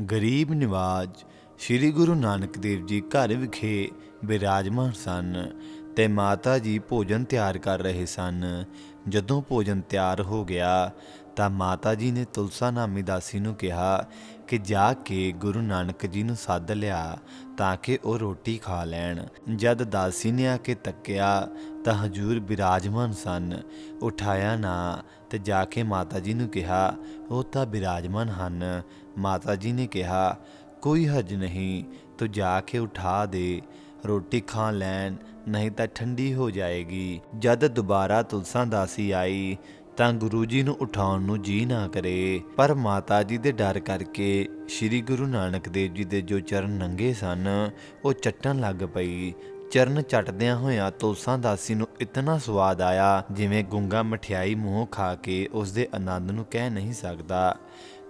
ਗਰੀਬ ਨਿਵਾਜ, ਸ੍ਰੀ ਗੁਰੂ ਨਾਨਕ ਦੇਵ ਜੀ ਘਰ ਵਿਖੇ ਬਿਰਾਜਮਾਨ ਸਨ ਤੇ ਮਾਤਾ ਜੀ ਭੋਜਨ ਤਿਆਰ ਕਰ ਰਹੇ ਸਨ। ਜਦੋਂ ਭੋਜਨ ਤਿਆਰ ਹੋ ਗਿਆ ਤਾਂ ਮਾਤਾ ਜੀ ਨੇ ਤੁਲਸਾ ਨਾਮੀ ਦਾਸੀ ਨੂੰ ਕਿਹਾ ਕਿ ਜਾ ਕੇ ਗੁਰੂ ਨਾਨਕ ਜੀ ਨੂੰ ਸੱਦ ਲਿਆ ਤਾਂ ਕਿ ਉਹ ਰੋਟੀ ਖਾ ਲੈਣ। ਜਦ ਦਾਸੀ ਨੇ ਆ ਕੇ ਤੱਕਿਆ ਤਾਂ ਹਜੂਰ ਬਿਰਾਜਮਾਨ ਸਨ। ਉਠਾਇਆ ਨਾ ਤੇ ਜਾ ਕੇ ਮਾਤਾ ਜੀ ਨੂੰ ਕਿਹਾ, ਉਹ ਤਾਂ ਬਿਰਾਜਮਾਨ ਹਨ। ਮਾਤਾ ਜੀ ਨੇ ਕਿਹਾ, ਕੋਈ ਹਜ ਨਹੀਂ, ਤੂੰ ਜਾ ਕੇ ਉਠਾ ਦੇ। ਰੋਟੀ ਖਾ ਲੈਣ, ਨਹੀਂ ਤਾਂ ਠੰਡੀ ਹੋ ਜਾਏਗੀ। ਜਦ ਦੁਬਾਰਾ ਤੁਲਸਾ ਦਾਸੀ ਆਈ ਤਾਂ ਗੁਰੂ ਜੀ ਨੂੰ ਉਠਾਉਣ ਨੂੰ ਜੀ ਨਾ ਕਰੇ। ਪਰ ਮਾਤਾ ਜੀ ਦੇ ਡਰ ਕਰਕੇ ਸ੍ਰੀ ਗੁਰੂ ਨਾਨਕ ਦੇਵ ਜੀ ਦੇ ਜੋ ਚਰਨ ਨੰਗੇ ਸਨ, ਉਹ ਚੱਟਣ ਲੱਗ ਪਈ। ਚਰਨ ਚੱਟਦਿਆਂ ਹੋਇਆਂ ਤੁਲਸਾਂ ਦਾਸੀ ਨੂੰ ਇਤਨਾ ਸਵਾਦ ਆਇਆ, ਜਿਵੇਂ ਗੁੰਗਾ ਮਠਿਆਈ ਮੂੰਹ ਖਾ ਕੇ ਉਸ ਦੇ ਆਨੰਦ ਨੂੰ ਕਹਿ ਨਹੀਂ ਸਕਦਾ।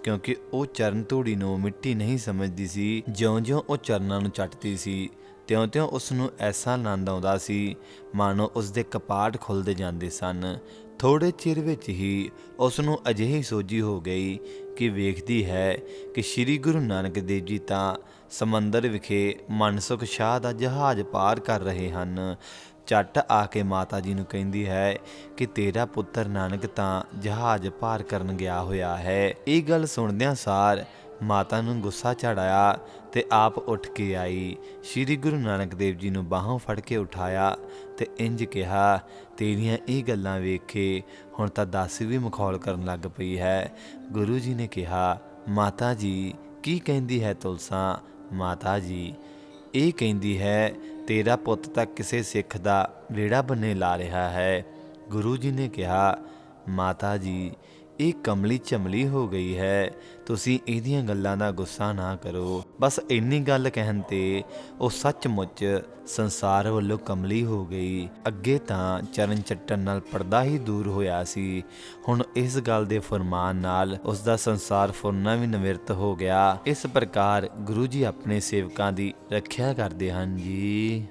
ਕਿਉਂਕਿ ਉਹ ਚਰਨ ਧੂੜੀ ਨੂੰ ਮਿੱਟੀ ਨਹੀਂ ਸਮਝਦੀ ਸੀ। ਜਿਉਂ-ਜਿਉਂ ਉਹ ਚਰਨਾਂ ਨੂੰ ਚੱਟਦੀ ਸੀ, ਤਿਉਂ-ਤਿਉਂ ਉਸ ਨੂੰ ਐਸਾ ਆਨੰਦ ਆਉਂਦਾ ਸੀ, ਮਾਨੋ ਉਸ ਦੇ ਕਪਾਟ ਖੁੱਲਦੇ ਜਾਂਦੇ ਸਨ। ਥੋੜੇ ਚਿਰ ਵਿੱਚ ਹੀ ਉਸ ਨੂੰ ਅਜਿਹੀ ਸੋਝੀ ਹੋ ਗਈ ਕਿ ਵੇਖਦੀ ਹੈ ਕਿ ਸ੍ਰੀ ਗੁਰੂ ਨਾਨਕ ਦੇਵ ਜੀ ਤਾਂ ਸਮੁੰਦਰ ਵਿਖੇ ਮਨਸੁਖ ਸ਼ਾਹ ਦਾ ਜਹਾਜ਼ ਪਾਰ ਕਰ ਰਹੇ ਹਨ। ਚੱਟ ਆ ਕੇ ਮਾਤਾ ਜੀ ਨੂੰ ਕਹਿੰਦੀ ਹੈ ਕਿ ਤੇਰਾ ਪੁੱਤਰ ਨਾਨਕ ਤਾਂ ਜਹਾਜ਼ ਪਾਰ ਕਰਨ ਗਿਆ ਹੋਇਆ ਹੈ। ਇਹ ਗੱਲ ਸੁਣਦਿਆਂ ਸਾਰ ਮਾਤਾ ਨੂੰ ਗੁੱਸਾ ਚੜਾਇਆ ਤੇ ਆਪ ਉੱਠ ਕੇ ਆਈ। ਸ੍ਰੀ ਗੁਰੂ ਨਾਨਕ ਦੇਵ ਜੀ ਨੂੰ ਬਾਹੋਂ ਫੜ ਕੇ ਉਠਾਇਆ ਤੇ ਇੰਜ ਕਿਹਾ, ਤੇਰੀਆਂ ਇਹ ਗੱਲਾਂ ਵੇਖ ਕੇ ਹੁਣ ਤਾਂ ਦਾਸੀ ਵੀ ਮਖੌਲ ਕਰਨ ਲੱਗ ਪਈ ਹੈ। ਗੁਰੂ ਜੀ ਨੇ ਕਿਹਾ, ਮਾਤਾ ਜੀ, ਕੀ ਕਹਿੰਦੀ ਹੈ ਤੁਲਸਾ? ਮਾਤਾ ਜੀ, ਇਹ ਕਹਿੰਦੀ ਹੈ ਤੇਰਾ ਪੁੱਤ ਤਾਂ ਕਿਸੇ ਸਿੱਖ ਦਾ ਵਿਹੜਾ ਬੰਨੇ ਲਾ ਰਿਹਾ ਹੈ। ਗੁਰੂ ਜੀ ਨੇ ਕਿਹਾ, ਮਾਤਾ ਜੀ, ਇਹ ਕਮਲੀ ਚਮਲੀ ਹੋ ਗਈ ਹੈ। ਤੁਸੀਂ ਇਹਦੀਆਂ ਗੱਲਾਂ ਦਾ ਗੁੱਸਾ ਨਾ ਕਰੋ। ਬਸ ਇੰਨੀ ਗੱਲ ਕਹਿਣ ਤੇ ਉਹ ਸੱਚਮੁੱਚ ਸੰਸਾਰ ਵੱਲੋਂ ਕਮਲੀ ਹੋ ਗਈ। ਅੱਗੇ ਤਾਂ ਚਰਨ ਚੱਟਣ ਨਾਲ ਪਰਦਾ ਹੀ ਦੂਰ ਹੋਇਆ ਸੀ। ਹੁਣ ਇਸ ਗੱਲ ਦੇ ਫਰਮਾਨ ਨਾਲ ਉਸ ਦਾ ਸੰਸਾਰ ਫੁਰਨਾ ਵੀ ਨਿਵਰਤ ਹੋ ਗਿਆ। ਇਸ ਪ੍ਰਕਾਰ ਗੁਰੂ ਜੀ ਆਪਣੇ ਸੇਵਕਾਂ ਦੀ ਰੱਖਿਆ ਕਰਦੇ ਹਨ ਜੀ।